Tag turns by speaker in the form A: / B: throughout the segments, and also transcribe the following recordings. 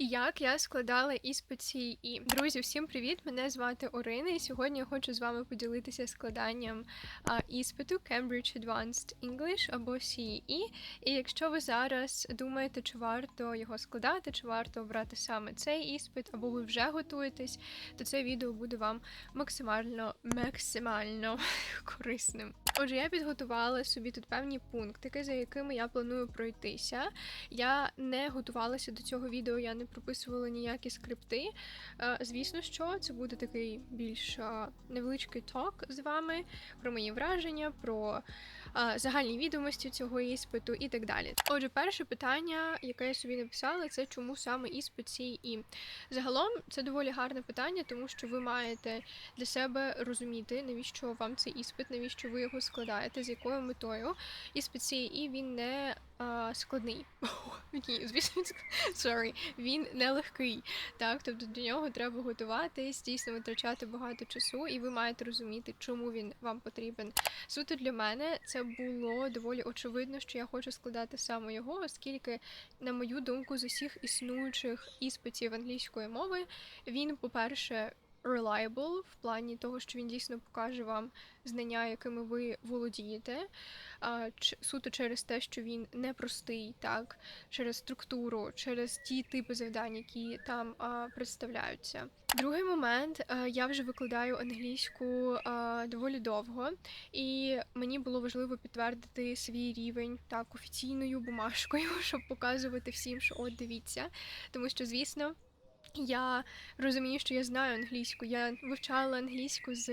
A: Як я складала іспит CEE. Друзі, всім привіт! Мене звати Орина, і сьогодні я хочу з вами поділитися складанням а, іспиту Cambridge Advanced English або CEE. І якщо ви зараз думаєте, чи варто його складати, чи варто обрати саме цей іспит, або ви вже готуєтесь, то це відео буде вам максимально максимально корисним. Отже, я підготувала собі тут певні пунктики, за якими я планую пройтися. Я не готувалася до цього відео, я не прописувала ніякі скрипти. Е, Звісно, що це буде такий більш е, невеличкий ток з вами про мої враження, про загальні відомості цього іспиту і так далі. Отже, перше питання, яке я собі написала, це чому саме іспит CE. Загалом це доволі гарне питання, тому що ви маєте для себе розуміти, навіщо вам цей іспит, навіщо ви його складаєте, з якою метою. Іспит CE, він не складний. Ні, звісно, sorry, він не легкий. Так, тобто до нього треба готуватись, дійсно витрачати багато часу, і ви маєте розуміти, чому він вам потрібен. Суто для мене це було доволі очевидно, що я хочу складати саме його, оскільки, на мою думку, з усіх існуючих іспитів англійської мови він, по-перше, reliable в плані того, що він дійсно покаже вам знання, якими ви володієте, ч- суто через те, що він непростий, так, через структуру, через ті типи завдань, які там представляються. Другий момент, я вже викладаю англійську доволі довго, і мені було важливо підтвердити свій рівень так офіційною бумажкою, щоб показувати всім, що от дивіться, тому що, звісно. Я розумію, що я знаю англійську. Я вивчала англійську з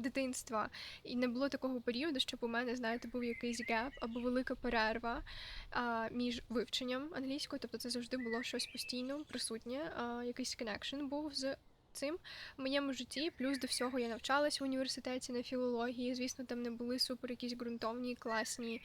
A: дитинства, і не було такого періоду, щоб у мене, знаєте, був якийсь геп або велика перерва а, між вивченням англійської. Тобто це завжди було щось постійно присутнє, а, якийсь connection був з. Цим в моєму житті, плюс до всього я навчалась в університеті на філології. Звісно, там не були супер якісь ґрунтовні класні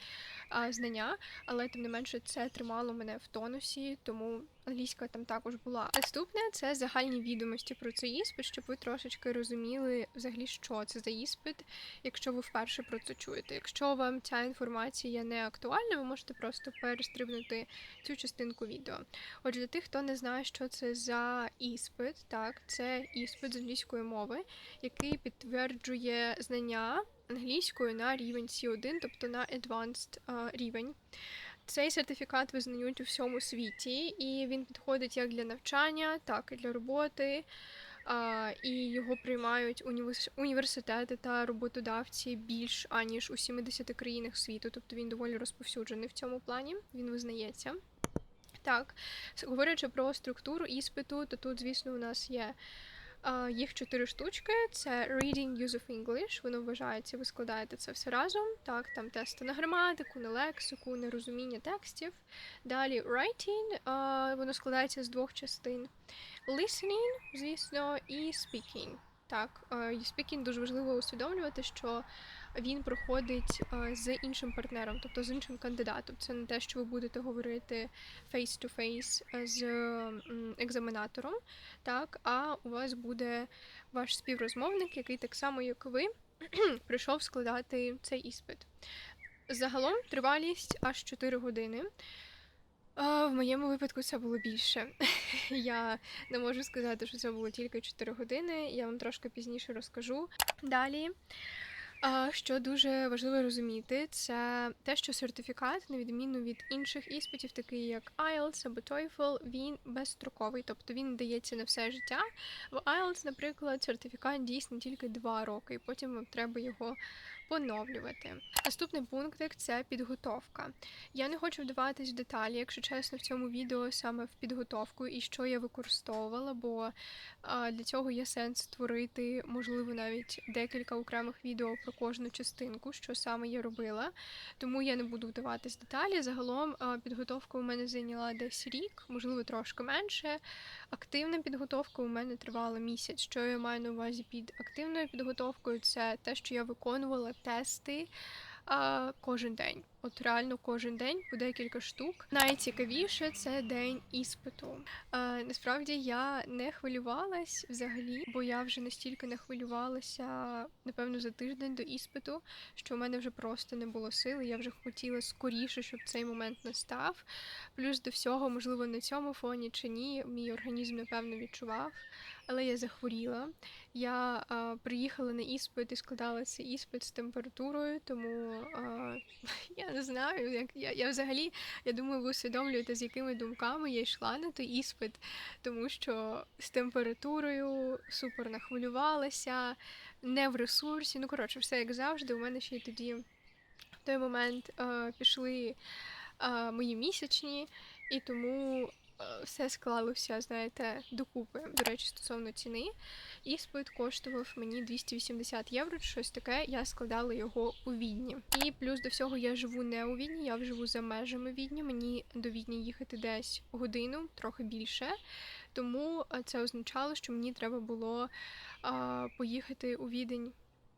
A: а, знання, але тим не менше це тримало мене в тонусі, тому англійська там також була. Наступне це загальні відомості про цей іспит, щоб ви трошечки розуміли взагалі, що це за іспит, якщо ви вперше про це чуєте. Якщо вам ця інформація не актуальна, ви можете просто перестрибнути цю частинку відео. Отже, для тих, хто не знає, що це за іспит, так, це іспит з англійської мови, який підтверджує знання англійською на рівень C1, тобто на advanced а, рівень. Цей сертифікат визнають у всьому світі, і він підходить як для навчання, так і для роботи. І його приймають універс- університети та роботодавці більш аніж у 70 країнах світу. Тобто він доволі розповсюджений в цьому плані. Він визнається. Так, говорячи про структуру іспиту, то тут, звісно, у нас є їх чотири штучки. Це Reading Use of English. Воно вважається, ви складаєте це все разом. Так, там тести на граматику, на лексику, на розуміння текстів. Далі Writing, воно складається з двох частин. Listening, звісно, і Speaking. Так, і speaking дуже важливо усвідомлювати, що він проходить е, з іншим партнером, тобто з іншим кандидатом. Це не те, що ви будете говорити face-to-face е, з екзаменатором, так, а у вас буде ваш співрозмовник, який так само, як ви, прийшов складати цей іспит. Загалом тривалість аж 4 години. А, в моєму випадку це було більше. Я не можу сказати, що це було тільки 4 години. Я вам трошки пізніше розкажу. Далі. Що дуже важливо розуміти, це те, що сертифікат, на відміну від інших іспитів, такий як IELTS або TOEFL, він безстроковий, тобто він дається на все життя. В IELTS, наприклад, сертифікат дійсно тільки 2 роки, і потім вам треба його поновлювати. Наступний пунктик це підготовка. Я не хочу вдаватись в деталі, якщо чесно, в цьому відео саме в підготовку і що я використовувала, бо для цього є сенс створити, можливо, навіть декілька окремих відео про кожну частинку, що саме я робила. Тому я не буду вдаватись в деталі. Загалом підготовка у мене зайняла десь рік, можливо, трошки менше. Активна підготовка у мене тривала місяць. Що я маю на увазі під активною підготовкою? Це те, що я виконувала тести а, кожен день. от реально кожен день по декілька штук. Найцікавіше це день іспиту. Е, насправді я не хвилювалась взагалі, бо я вже настільки не хвилювалася, напевно, за тиждень до іспиту, що в мене вже просто не було сили. Я вже хотіла скоріше, щоб цей момент настав. Плюс до всього, можливо, на цьому фоні чи ні, мій організм напевно відчував, але я захворіла. Я а, приїхала на іспит і складала цей іспит з температурою, тому а, я не знаю, як я, я взагалі я думаю, ви усвідомлюєте, з якими думками я йшла на той іспит, тому що з температурою супер нахвилювалася, не в ресурсі. Ну, коротше, все як завжди. У мене ще й тоді в той момент а, пішли а, мої місячні, і тому все склалося, знаєте, докупи. До речі, стосовно ціни. Іспит коштував мені 280 євро, щось таке. Я складала його у Відні. І плюс до всього я живу не у Відні, я живу за межами Відні. Мені до Відні їхати десь годину, трохи більше. Тому це означало, що мені треба було а, поїхати у Відень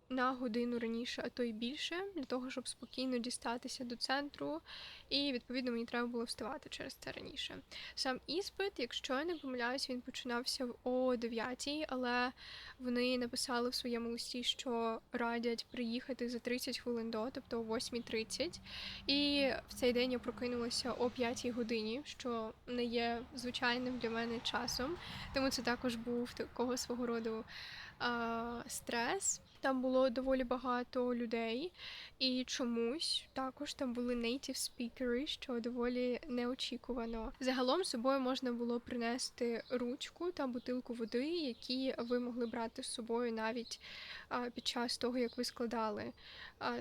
A: на годину раніше, а то й більше, для того, щоб спокійно дістатися до центру, і відповідно мені треба було вставати через це раніше. Сам іспит, якщо я не помиляюсь, він починався о 9, але вони написали в своєму листі, що радять приїхати за 30 хвилин до, тобто о 8.30. І в цей день я прокинулася о 5 годині, що не є звичайним для мене часом. Тому це також був такого свого роду а, стрес. Там було доволі багато людей, і чомусь також там були native speakers, що доволі неочікувано. Загалом з собою можна було принести ручку та бутилку води, які ви могли брати з собою навіть під час того, як ви складали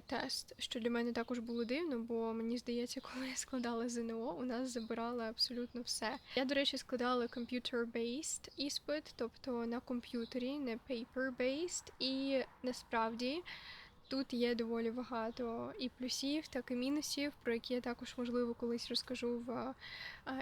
A: тест. Що для мене також було дивно, бо мені здається, коли я складала ЗНО, у нас забирали абсолютно все. Я, до речі, складала computer-based іспит, тобто на комп'ютері, не paper-based, і насправді. Тут є доволі багато і плюсів, так і мінусів, про які я також можливо колись розкажу в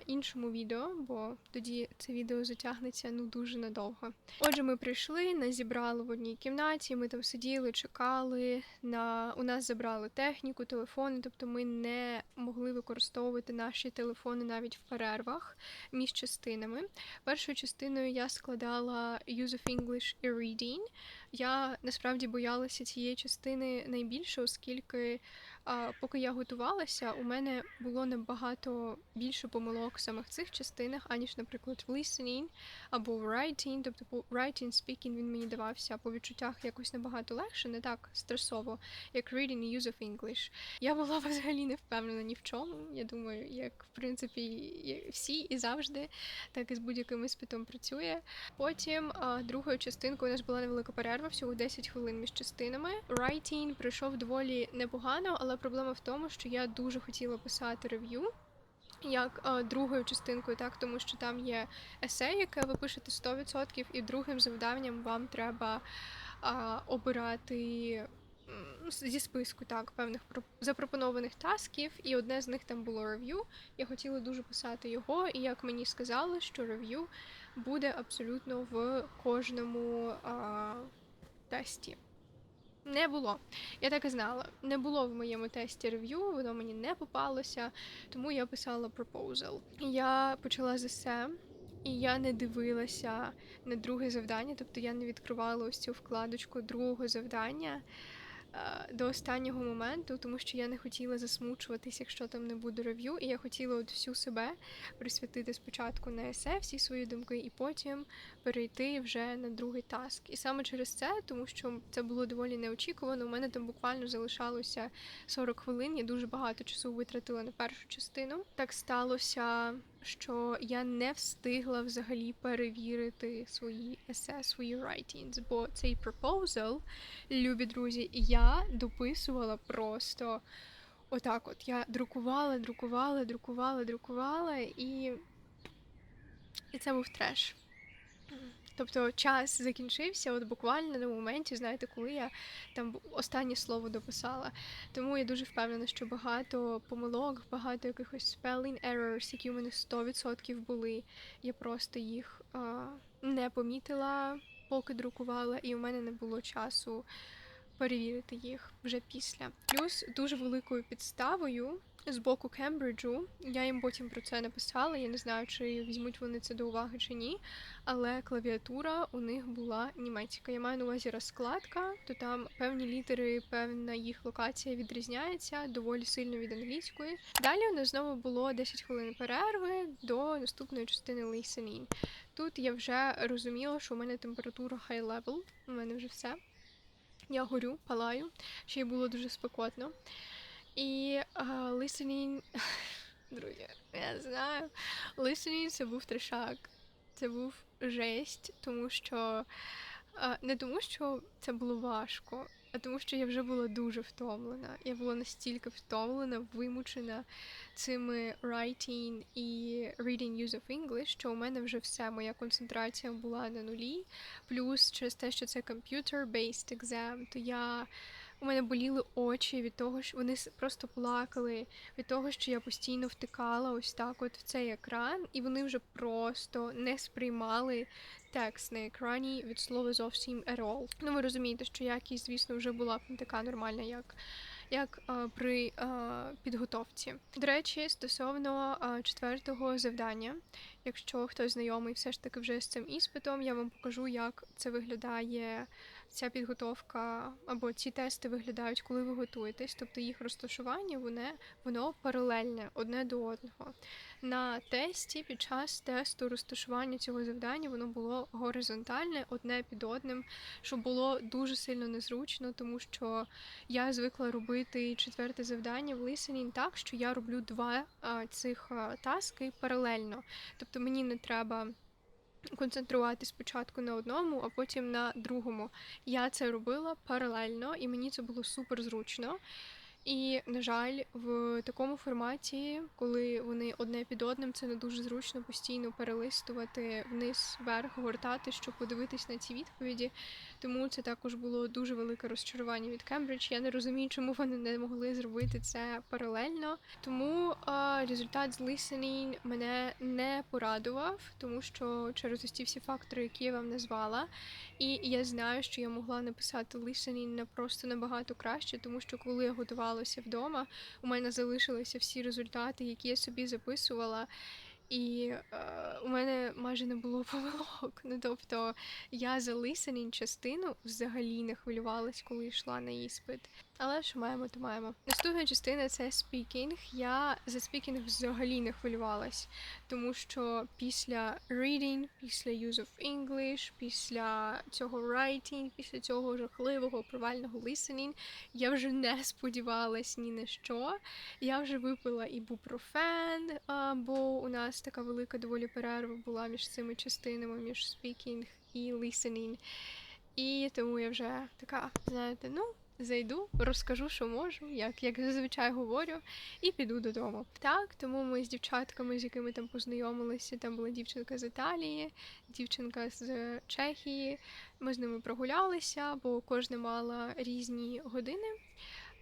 A: іншому відео, бо тоді це відео затягнеться ну дуже надовго. Отже, ми прийшли, нас зібрали в одній кімнаті. Ми там сиділи, чекали. На у нас забрали техніку, телефони, тобто ми не могли використовувати наші телефони навіть в перервах між частинами. Першою частиною я складала Use of English і Reading. Я насправді боялася цієї частини найбільше, оскільки а, поки я готувалася, у мене було набагато більше помилок в самих цих частинах, аніж, наприклад, в listening або в writing. Тобто по writing, speaking він мені давався по відчуттях якось набагато легше, не так стресово, як reading і use of English. Я була взагалі не впевнена ні в чому. Я думаю, як в принципі всі і завжди, так і з будь-яким іспитом працює. Потім другою частинкою у нас була невелика перерва, всього 10 хвилин між частинами. Writing пройшов доволі непогано, але проблема в тому, що я дуже хотіла писати рев'ю. Як а, другою частинкою, так тому що там є есе, яке ви пишете 100%, і другим завданням вам треба а, обирати зі списку так певних про- запропонованих тасків, і одне з них там було рев'ю. Я хотіла дуже писати його, і як мені сказали, що рев'ю буде абсолютно в кожному а, тесті. Не було. Я так і знала. Не було в моєму тесті рев'ю, воно мені не попалося, тому я писала пропозал. Я почала з есе, і я не дивилася на друге завдання, тобто я не відкривала ось цю вкладочку другого завдання до останнього моменту, тому що я не хотіла засмучуватись, якщо там не буде рев'ю, і я хотіла от всю себе присвятити спочатку на есе, всі свої думки, і потім перейти вже на другий таск. І саме через це, тому що це було доволі неочікувано. У мене там буквально залишалося 40 хвилин. Я дуже багато часу витратила на першу частину. Так сталося, що я не встигла взагалі перевірити свої есе, свої writings, бо цей proposal, любі друзі, я дописувала просто. Отак, от я друкувала, друкувала, друкувала, друкувала, і, і це був треш. Тобто час закінчився, от буквально на моменті, знаєте, коли я там останнє слово дописала. Тому я дуже впевнена, що багато помилок, багато якихось spelling errors, які у мене 100% були. Я просто їх а, не помітила, поки друкувала, і у мене не було часу перевірити їх вже після. Плюс дуже великою підставою з боку Кембриджу. Я їм потім про це написала. Я не знаю, чи візьмуть вони це до уваги чи ні. Але клавіатура у них була німецька. Я маю на увазі розкладка, то там певні літери, певна їх локація відрізняється доволі сильно від англійської. Далі у нас знову було 10 хвилин перерви до наступної частини listening. Тут я вже розуміла, що у мене температура high level, у мене вже все. Я горю, палаю, ще й було дуже спекотно. І а, listening, друзі, я знаю, listening це був трешак. Це був жесть, тому що а, не тому, що це було важко, а тому, що я вже була дуже втомлена. Я була настільки втомлена, вимучена цими writing і reading use of English, що у мене вже все, моя концентрація була на нулі. Плюс через те, що це computer-based exam, то я. У мене боліли очі від того, що вони просто плакали від того, що я постійно втикала ось так от в цей екран, і вони вже просто не сприймали текст на екрані від слова зовсім at. Ну ви розумієте, що якість, звісно, вже була не така нормальна, як. Як а, при а, підготовці. До речі, стосовно а, четвертого завдання, якщо хтось знайомий все ж таки вже з цим іспитом, я вам покажу, як це виглядає ця підготовка або ці тести виглядають, коли ви готуєтесь, тобто їх розташування воно, воно паралельне одне до одного. На тесті під час тесту розташування цього завдання воно було горизонтальне одне під одним, що було дуже сильно незручно, тому що я звикла робити четверте завдання в listening так, що я роблю два цих таски паралельно. Тобто мені не треба концентрувати спочатку на одному, а потім на другому. Я це робила паралельно, і мені це було супер зручно. І, на жаль, в такому форматі, коли вони одне під одним, це не дуже зручно постійно перелистувати вниз, вверх, гортати, щоб подивитись на ці відповіді. Тому це також було дуже велике розчарування від Кембридж. Я не розумію, чому вони не могли зробити це паралельно. Тому а, результат з listening мене не порадував, тому що через ці всі фактори, які я вам назвала. І я знаю, що я могла написати listening не просто набагато краще, тому що коли я готувалася вдома, у мене залишилися всі результати, які я собі записувала. І е, у мене майже не було помилок. Ну тобто я за listening частину взагалі не хвилювалась, коли йшла на іспит. Але що маємо, то маємо. Наступна частина це speaking. Я за speaking взагалі не хвилювалась, тому що після reading, після use of English, після цього writing, після цього жахливого провального listening, я вже не сподівалась ні на що. Я вже випила ібупрофен, а, бо у нас така велика доволі перерва була між цими частинами, між speaking і listening. І тому я вже така, знаєте, ну. Зайду, розкажу, що можу, як, як зазвичай говорю, і піду додому. Так, тому ми з дівчатками, з якими там познайомилися, там була дівчинка з Італії, дівчинка з Чехії. Ми з ними прогулялися, бо кожна мала різні години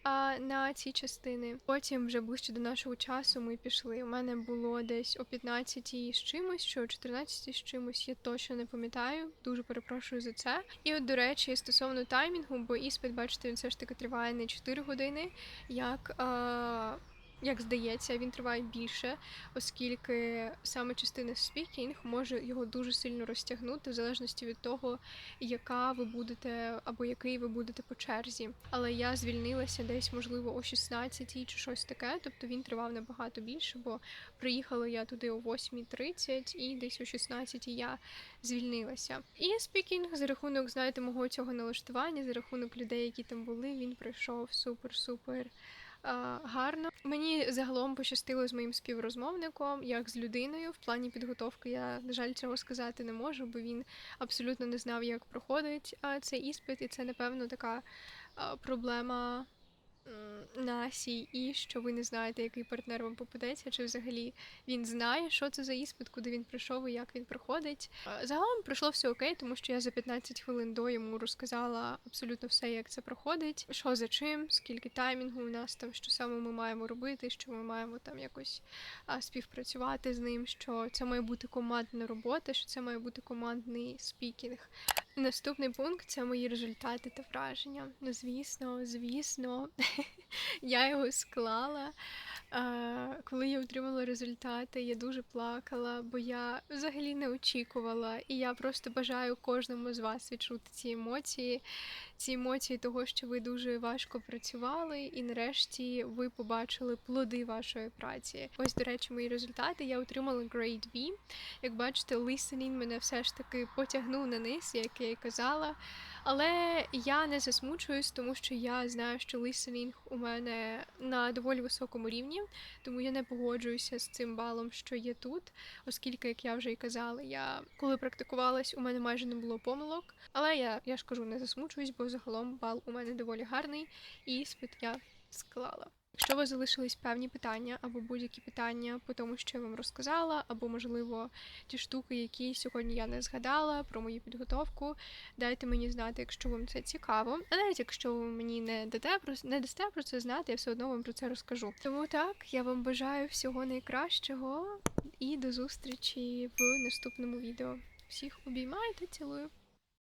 A: а, на ці частини. Потім, вже ближче до нашого часу, ми пішли. У мене було десь о 15 з чимось, що о 14 з чимось, я точно не пам'ятаю. Дуже перепрошую за це. І от, до речі, стосовно таймінгу, бо іспит, бачите, він все ж таки триває не 4 години, як. А... Як здається, він триває більше, оскільки саме частина speaking може його дуже сильно розтягнути, в залежності від того, яка ви будете або який ви будете по черзі. Але я звільнилася десь, можливо, о 16 чи щось таке. Тобто він тривав набагато більше, бо приїхала я туди о 8.30 і десь о 16 я звільнилася. І спікінг за рахунок, знаєте, мого цього налаштування, за рахунок людей, які там були, він пройшов супер-супер. Гарно мені загалом пощастило з моїм співрозмовником, як з людиною. В плані підготовки я, на жаль, цього сказати не можу, бо він абсолютно не знав, як проходить цей іспит, і це, напевно, така проблема м, на і що ви не знаєте, який партнер вам попадеться, чи взагалі він знає, що це за іспит, куди він прийшов і як він проходить. Загалом пройшло все окей, тому що я за 15 хвилин до йому розказала абсолютно все, як це проходить, що за чим, скільки таймінгу у нас там, що саме ми маємо робити, що ми маємо там якось співпрацювати з ним, що це має бути командна робота, що це має бути командний спікінг. Наступний пункт це мої результати та враження. Ну, звісно, звісно, я його склала. Коли я отримала результати, я дуже плакала, бо я взагалі не очікувала. І я просто бажаю кожному з вас відчути ці емоції, ці емоції того, що ви дуже важко працювали, і нарешті ви побачили плоди вашої праці. Ось, до речі, мої результати. Я отримала Grade B. Як бачите, listening мене все ж таки потягнув на низ, як я і казала. Але я не засмучуюсь, тому що я знаю, що listening у мене на доволі високому рівні, тому я не погоджуюся з цим балом, що є тут, оскільки, як я вже і казала, я коли практикувалась, у мене майже не було помилок. Але я, я ж кажу, не засмучуюсь, бо загалом бал у мене доволі гарний, і іспит я склала. Якщо у вас залишились певні питання або будь-які питання по тому, що я вам розказала, або, можливо, ті штуки, які сьогодні я не згадала про мою підготовку, дайте мені знати, якщо вам це цікаво. А навіть якщо ви мені не дате про не дасте про це знати, я все одно вам про це розкажу. Тому так, я вам бажаю всього найкращого і до зустрічі в наступному відео. Всіх обіймаю та цілую.